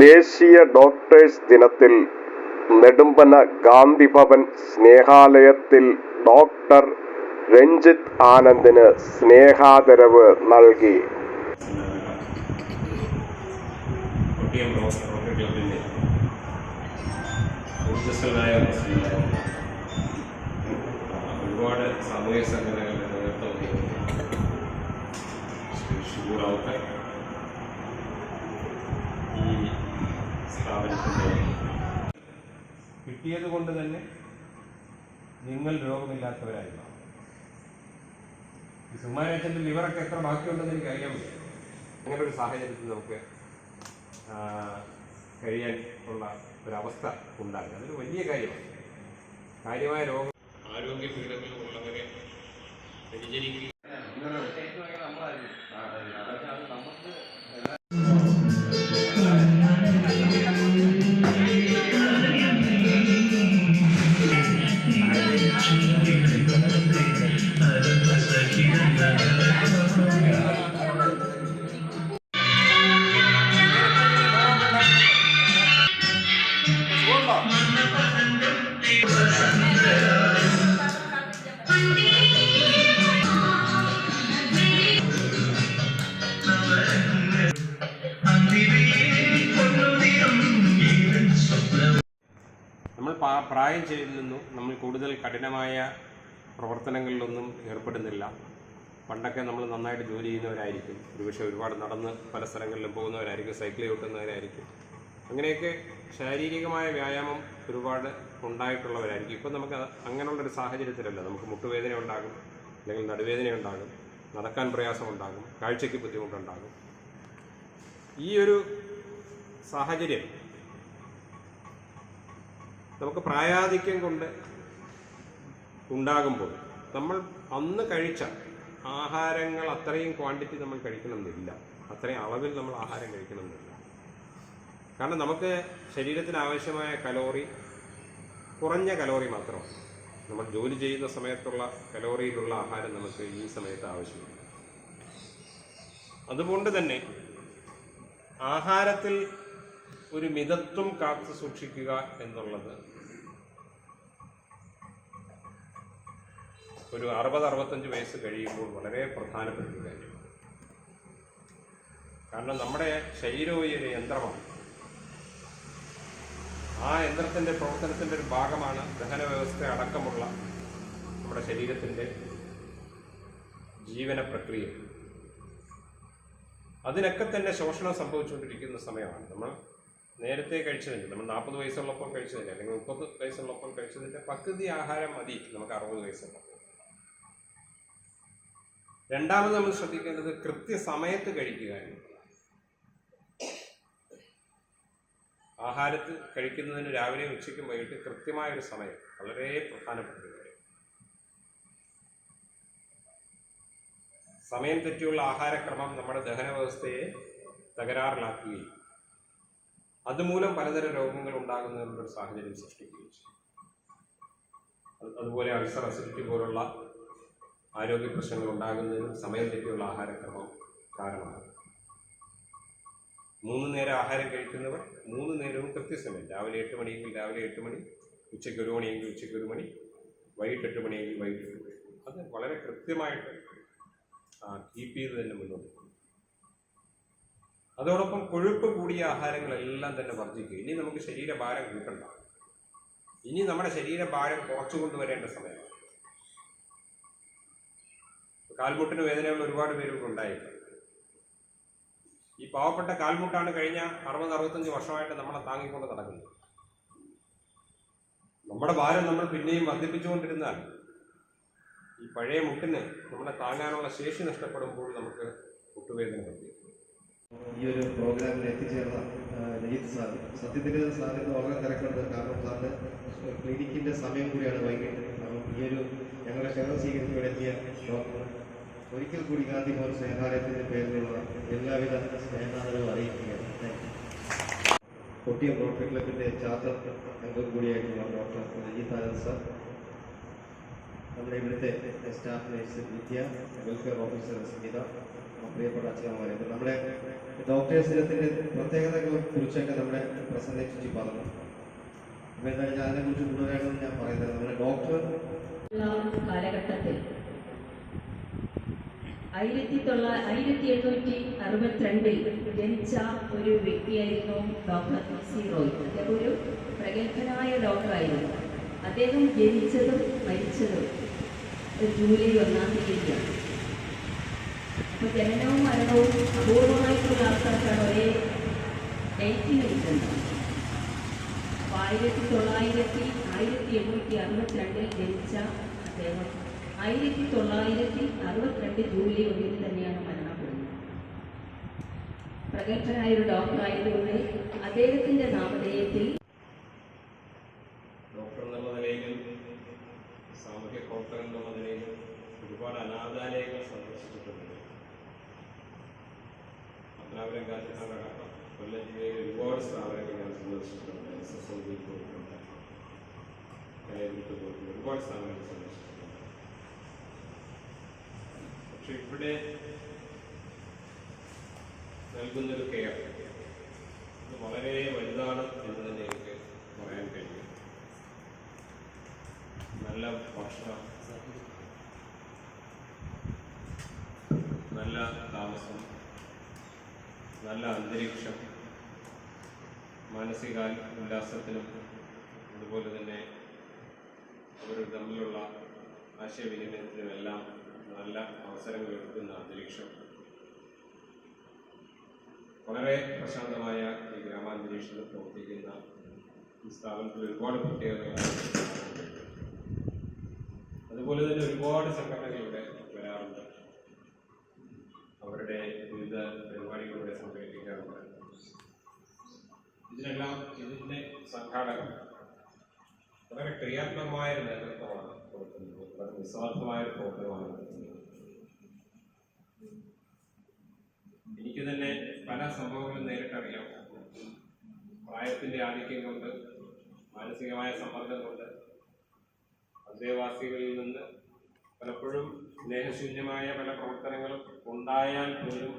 ദേശീയ ഡോക്ടേഴ്സ് ദിനത്തിൽ നെടുമ്പന ഗാന്ധി ഭവൻ സ്നേഹാലയത്തിൽ ഡോക്ടർ രഞ്ജിത്ത് ആനന്ദിന് സ്നേഹാദരവ് നൽകി. ഒരുപാട് സാമൂഹിക സംഘടനകളുടെ നേതൃത്വം കിട്ടിയത് കൊണ്ട് തന്നെ നിങ്ങൾ രോഗമില്ലാത്തവരായി മാറും ഈ സുമാരേശന്റെ ലിവറൊക്കെ എത്ര ബാക്കിയുണ്ടെന്ന് എനിക്ക് അറിയാൻ പറ്റും അങ്ങനെ ഒരു സാഹചര്യത്തിൽ നമുക്ക് കഴിയാൻ ഉള്ള ഒരവസ്ഥ ഉണ്ടാകുക അതൊരു വലിയ കാര്യമാണ്. കാര്യമായ രോഗം ആരോഗ്യ പീഡനങ്ങളുള്ളവരെ പരിചരിക്കുക. പ്രായം ചെയ്യുന്നു നമ്മൾ കൂടുതൽ കഠിനമായ പ്രവർത്തനങ്ങളിലൊന്നും ഏർപ്പെടുന്നില്ല. പണ്ടൊക്കെ നമ്മൾ നന്നായിട്ട് ജോലി ചെയ്യുന്നവരായിരിക്കും. ഒരുപക്ഷെ ഒരുപാട് നടന്ന് പല സ്ഥലങ്ങളിലും പോകുന്നവരായിരിക്കും സൈക്കിൾ ചവിട്ടുന്നവരായിരിക്കും അങ്ങനെയൊക്കെ ശാരീരികമായ വ്യായാമം ഒരുപാട് ഉണ്ടായിട്ടുള്ളവരായിരിക്കും. ഇപ്പം നമുക്ക് അങ്ങനെയുള്ളൊരു സാഹചര്യത്തിലല്ല. നമുക്ക് മുട്ടുവേദന ഉണ്ടാകും അല്ലെങ്കിൽ നടുവേദന ഉണ്ടാകും നടക്കാൻ പ്രയാസമുണ്ടാകും കാഴ്ചയ്ക്ക് ബുദ്ധിമുട്ടുണ്ടാകും. ഈ ഒരു സാഹചര്യം നമുക്ക് പ്രായാധിക്യം കൊണ്ട് ഉണ്ടാകുമ്പോൾ നമ്മൾ അന്ന് കഴിച്ച ആഹാരങ്ങൾ അത്രയും ക്വാണ്ടിറ്റി നമ്മൾ കഴിക്കണമെന്നില്ല. അത്രയും അളവിൽ നമ്മൾ ആഹാരം കഴിക്കണമെന്നില്ല. കാരണം നമുക്ക് ശരീരത്തിന് ആവശ്യമായ കലോറി കുറഞ്ഞ കലോറി മാത്രമാണ്. നമ്മൾ ജോലി ചെയ്യുന്ന സമയത്തുള്ള കലോറിയിലുള്ള ആഹാരം നമുക്ക് ഈ സമയത്ത് ആവശ്യമില്ല. അതുകൊണ്ട് തന്നെ ആഹാരത്തിൽ ഒരു മിതത്വം കാത്തു സൂക്ഷിക്കുക എന്നുള്ളത് ഒരു അറുപത് അറുപത്തഞ്ച് വയസ്സ് കഴിയുമ്പോൾ വളരെ പ്രധാനപ്പെട്ട ഒരു കാര്യമാണ്. കാരണം നമ്മുടെ ശരീരം ഒരു യന്ത്രമാണ്. ആ യന്ത്രത്തിന്റെ പ്രവർത്തനത്തിന്റെ ഒരു ഭാഗമാണ് ദഹന വ്യവസ്ഥ അടക്കമുള്ള നമ്മുടെ ശരീരത്തിന്റെ ജീവന പ്രക്രിയ. അതിനൊക്കെ തന്നെ ശോഷണം സംഭവിച്ചുകൊണ്ടിരിക്കുന്ന സമയമാണ്. നമ്മൾ നേരത്തെ കഴിച്ചതിന്റെ നമ്മൾ നാൽപ്പത് വയസ്സുള്ളപ്പോൾ കഴിച്ചതിന്റെ അല്ലെങ്കിൽ മുപ്പത് വയസ്സുള്ളപ്പോൾ കഴിച്ചതിന്റെ പകുതി ആഹാരം മതി നമുക്ക് അറുപത് വയസ്സുള്ളപ്പോൾ. രണ്ടാമത് നമ്മൾ ശ്രദ്ധിക്കേണ്ടത് കൃത്യസമയത്ത് കഴിക്കുക എന്നുള്ളതാണ്. ആഹാരത്തിൽ കഴിക്കുന്നതിന് രാവിലെയും ഉച്ചയ്ക്കും വൈകിട്ട് കൃത്യമായ ഒരു സമയം വളരെ പ്രധാനപ്പെട്ട ഒരു കാര്യം. സമയം തെറ്റിയുള്ള ആഹാരക്രമം നമ്മുടെ ദഹന വ്യവസ്ഥയെ തകരാറിലാക്കുകയും അതുമൂലം പലതരം രോഗങ്ങൾ ഉണ്ടാകുന്നതിനുള്ള സാഹചര്യം സൃഷ്ടിക്കുകയും ചെയ്യും. അതുപോലെ അൾസർ അസിഡിറ്റി പോലുള്ള ആരോഗ്യ പ്രശ്നങ്ങൾ ഉണ്ടാകുന്നതിനും സമയം തെറ്റിയുള്ള ആഹാരക്രമം കാരണമാണ്. മൂന്ന് നേരം ആഹാരം കഴിക്കുന്നവർ മൂന്ന് നേരവും കൃത്യസമയം. രാവിലെ എട്ട് മണിയെങ്കിൽ രാവിലെ എട്ട് മണി ഉച്ചയ്ക്ക് ഒരു മണിയെങ്കിൽ ഉച്ചയ്ക്ക് ഒരു മണി വൈകിട്ട് എട്ട് മണിയെങ്കിൽ വൈകിട്ട് എട്ട് മണി. അത് വളരെ കൃത്യമായിട്ട് കീപ്പ് ചെയ്ത് തന്നെ മുന്നോട്ട് പോകും. അതോടൊപ്പം കൊഴുപ്പ് കൂടിയ ആഹാരങ്ങളെല്ലാം തന്നെ വർദ്ധിക്കും. ഇനി നമുക്ക് ശരീരഭാരം കൂട്ടണ്ട. ഇനി നമ്മുടെ ശരീരഭാരം കുറച്ചു കൊണ്ടുവരേണ്ട സമയമാണ്. കാൽമുട്ടിന് വേദനയുള്ള ഒരുപാട് പേർക്ക് ഉണ്ടായിട്ടുണ്ട്. ഈ പാവപ്പെട്ട കാൽമുട്ടാണ് കഴിഞ്ഞ അറുപത് അറുപത്തഞ്ച് വർഷമായിട്ട് നമ്മളെ താങ്ങിക്കൊണ്ട് നടക്കുന്നത്. നമ്മുടെ ഭാരം നമ്മൾ പിന്നെയും വർദ്ധിപ്പിച്ചുകൊണ്ടിരുന്നാൽ ഈ പഴയ മുട്ടിന് നമ്മളെ താങ്ങാനുള്ള ശേഷി നഷ്ടപ്പെടുമ്പോൾ നമുക്ക് മുട്ടുവേദന വർദ്ധിക്കും. ഈ ഒരു പ്രോഗ്രാമിൽ എത്തിച്ചേർന്ന ആ, രജിത് സാർ. സത്യത്തിൽ സാറിന് വളരെ തിരക്കുണ്ട്. കാരണം സാറിന് ക്ലിനിക്കിന്റെ സമയം കൂടിയാണ് വൈകിട്ട്. ഈ ഒരു ഞങ്ങളുടെ ക്ഷണം സ്വീകരിച്ച് എത്തിയ ഡോക്ടർ ഒരിക്കൽ കൂടി ഗാന്ധി ഭവൻ സ്നേഹാലയത്തിന്റെ പേരിലുള്ള എല്ലാവിധ സ്നേഹാദരവും അറിയിക്കുകയാണ്. കൊട്ടിയം റോട്ടറി ക്ലബിന്റെ ചാർട്ടർ അംഗം കൂടിയായിട്ടുള്ള ഡോക്ടർ രജിത് ആനന്ദ് സാർ നമ്മുടെ ഇവിടുത്തെ staff nurse Vidya welfare officer Sangeetha പ്രിയപ്പെട്ട അച്ഛനമാരെ നമ്മുടെ ഡോക്ടേഴ്സ് ദിനത്തിന്റെ പ്രത്യേകതകളെ കുറിച്ചൊക്കെ നമ്മുടെ പ്രസന്ന ചേച്ചി പറഞ്ഞു. അപ്പോൾ എന്തായാലും ഞാൻ അതിനെക്കുറിച്ച് കൂടുതലായിട്ടൊന്നും ഞാൻ പറയുന്നത് നമ്മുടെ ഡോക്ടർ കാലഘട്ടത്തിൽ ആയിരത്തി തൊള്ള ആയിരത്തി എണ്ണൂറ്റി അറുപത്തിരണ്ടിൽ ജനിച്ച ഒരു വ്യക്തിയായിരുന്നു ഡോക്ടർ സി റോയ്. അദ്ദേഹം ഒരു പ്രഗത്ഭനായ ഡോക്ടറായിരുന്നു. അദ്ദേഹം ജനിച്ചതും മരിച്ചതും ജൂലൈ ഒന്നാം തീയതിയാണ്. അപ്പോൾ ജനനവും മരണവും അപൂർവമായിട്ടുള്ള ആൾക്കാർക്കാണ് ഒരേ ഡേറ്റിന് കിട്ടുന്നത്. അപ്പോൾ ആയിരത്തി തൊള്ളായിരത്തി ആയിരത്തി എണ്ണൂറ്റി അറുപത്തിരണ്ടിൽ ജനിച്ച അദ്ദേഹം ആയിരത്തി തൊള്ളായിരത്തി അറുപത്തിരണ്ട് ജൂലൈ ഒന്നിന് തന്നെയാണ് മരണപ്പെടുന്നത് പ്രഗത്ഭനായ ഒരു ഡോക്ടറായതുകൊണ്ട് അദ്ദേഹത്തിന്റെ നാമധേയത്തിൽ പക്ഷെ ഇവിടെ നൽകുന്നൊരു കെയർ അത് വളരെ വലുതാണ് എന്ന് തന്നെ എനിക്ക് പറയാൻ കഴിയും. നല്ല ഭക്ഷണം നല്ല താമസം നല്ല അന്തരീക്ഷം മാനസിക ഉല്ലാസത്തിനും അതുപോലെ തന്നെ അവർ തമ്മിലുള്ള ആശയവിനിമയത്തിനും എല്ലാം നല്ല അവസരങ്ങൾ എടുക്കുന്ന അന്തരീക്ഷം വളരെ പ്രശാന്തമായ ഈ ഗ്രാമാന്തരീക്ഷത്തിൽ പ്രവർത്തിക്കുന്ന ഈ സ്ഥാപനത്തിൽ ഒരുപാട് പ്രത്യേകതകളാണ് അതുപോലെ തന്നെ ഒരുപാട് സംഘടനകൾ വരാറുണ്ട്. അവരുടെ വിവിധ പരിപാടികളിലൂടെ സംഘടിപ്പിക്കാറുണ്ട്. ഇതിനെല്ലാം ഇതിന്റെ സംഘാടകർ വളരെ ക്രിയാത്മകമായ ഒരു നേതൃത്വമാണ് കൊടുക്കുന്നത്. വളരെ നിസ്വാർത്ഥമായ ഒരു നടത്തുന്നത് എനിക്ക് തന്നെ പല സംഭവങ്ങളും നേരിട്ടറിയാം. പ്രായത്തിന്റെ ആധിക്യം കൊണ്ട് മാനസികമായ സമ്മർദ്ദം കൊണ്ട് അന്തേവാസികളിൽ നിന്ന് പലപ്പോഴും സ്നേഹശൂന്യമായ പല പ്രവർത്തനങ്ങളും ഉണ്ടായാൽ പോലും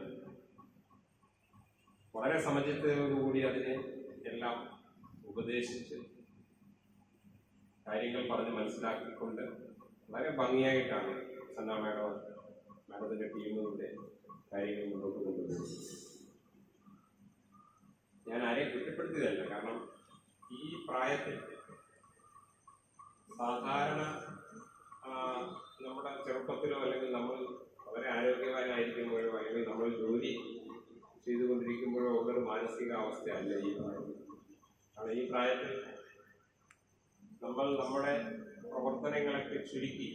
വളരെ സമചിത്തയോടുകൂടി അതിനെ എല്ലാം ഉപദേശിച്ച് കാര്യങ്ങൾ പറഞ്ഞ് മനസ്സിലാക്കിക്കൊണ്ട് വളരെ ഭംഗിയായിട്ടാണ് സന്ന മാഡം മാഡത്തിന്റെ ടീമുകളുടെ കാര്യങ്ങൾ മുന്നോട്ട് കൊണ്ടുപോകുന്നത് ഞാൻ ആരെയും കുറ്റപ്പെടുത്തിയതല്ല കാരണം ഈ പ്രായത്തിൽ സാധാരണ നമ്മുടെ ചെറുപ്പത്തിലോ അല്ലെങ്കിൽ നമ്മൾ വളരെ ആരോഗ്യവാനായിരിക്കുമ്പോഴോ അല്ലെങ്കിൽ നമ്മൾ ജോലി ചെയ്തുകൊണ്ടിരിക്കുമ്പോഴോ ഉള്ളൊരു മാനസിക അവസ്ഥയല്ല ഈ പ്രായം കാരണം ഈ പ്രായത്തിൽ നമ്മൾ നമ്മുടെ പ്രവർത്തനങ്ങളൊക്കെ ചുരുക്കി.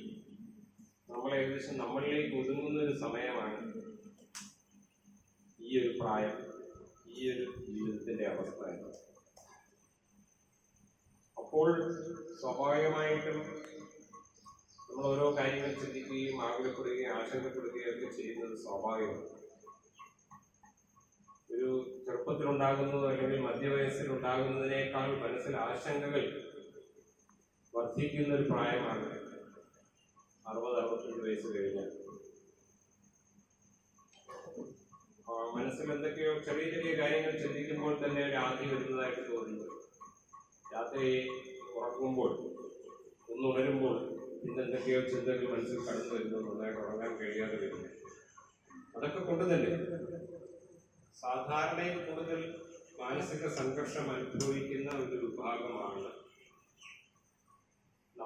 നമ്മൾ ഏകദേശം നമ്മളിലേക്ക് ഒതുങ്ങുന്ന ഒരു സമയമാണ് ഈ ഒരു പ്രായം ഈ ഒരു ജീവിതത്തിന്റെ അവസ്ഥ എന്നത് അപ്പോൾ സ്വാഭാവികമായിട്ടും നമ്മൾ ഓരോ കാര്യങ്ങൾ ചിന്തിക്കുകയും ആഗ്രഹപ്പെടുകയും ആശങ്കപ്പെടുകയും ഒക്കെ ചെയ്യുന്നത് സ്വാഭാവികമാണ്. ഒരു ചെറുപ്പത്തിലുണ്ടാകുന്നതോ അല്ലെങ്കിൽ മധ്യവയസ്സിലുണ്ടാകുന്നതിനേക്കാൾ മനസ്സിൽ ആശങ്കകൾ വർദ്ധിക്കുന്ന ഒരു പ്രായമാണ്. അറുപത് അറുപത്തിരണ്ട് വയസ്സ് കഴിഞ്ഞാൽ. മനസ്സിൽ എന്തൊക്കെയോ ചെറിയ ചെറിയ കാര്യങ്ങൾ ചിന്തിക്കുമ്പോൾ തന്നെ രാത്രി വരുന്നതായിട്ട് തോന്നുന്നു. രാത്രി ഉറങ്ങുമ്പോൾ ഒന്നുണരുമ്പോൾ ഇന്ന് എന്തൊക്കെയോ ചിന്തകൾ മനസ്സിൽ കടന്നു വരുന്നു നന്നായിട്ട് ഉറങ്ങാൻ കഴിയാതെ വരുന്നു. അതൊക്കെ കൊണ്ട് തന്നെ സാധാരണയിൽ കൂടുതൽ മാനസിക സംഘർഷം അനുഭവിക്കുന്ന ഒരു വിഭാഗമാണ്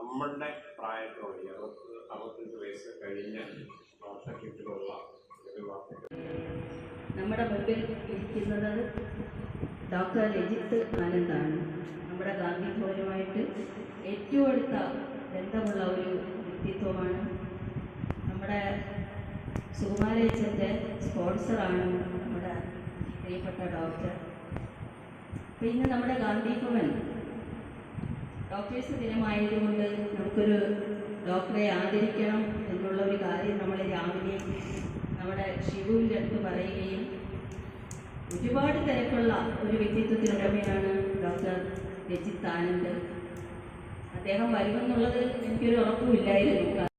നമ്മളുടെ പ്രായത്തോടെ അറുപത് അറുപത്തഞ്ച് വയസ്സ് കഴിഞ്ഞ വാർദ്ധക്യ നമ്മുടെ മുമ്പിൽ ഇരിക്കുന്നത് ഡോക്ടർ രജിത്ത് ആനന്ദാണ്. നമ്മുടെ ഗാന്ധി ഭവനുമായിട്ട് ഏറ്റവും അടുത്ത ബന്ധമുള്ള ഒരു വ്യക്തിത്വമാണ്. നമ്മുടെ സുകുമാരേച്ചന്റെ സ്പോൺസറാണ് നമ്മുടെ പ്രിയപ്പെട്ട ഡോക്ടർ. പിന്നെ നമ്മുടെ ഗാന്ധി ഭവൻ. ഡോക്ടേഴ്സ് ദിനമായതുകൊണ്ട് നമുക്കൊരു ഡോക്ടറെ ആദരിക്കണം എന്നുള്ള ഒരു കാര്യം നമ്മൾ രാവിലെ നമ്മുടെ ഷിവുവിന്റെ അടുത്ത് പറയുകയും ഒരുപാട് തിരക്കുള്ള ഒരു വ്യക്തിത്വത്തിനുടമയാണ് ഡോക്ടർ രജിത് ആനന്ദ്. അദ്ദേഹം വരുമെന്നുള്ളത് എനിക്കൊരു ഉറപ്പുമില്ലായിരുന്നു.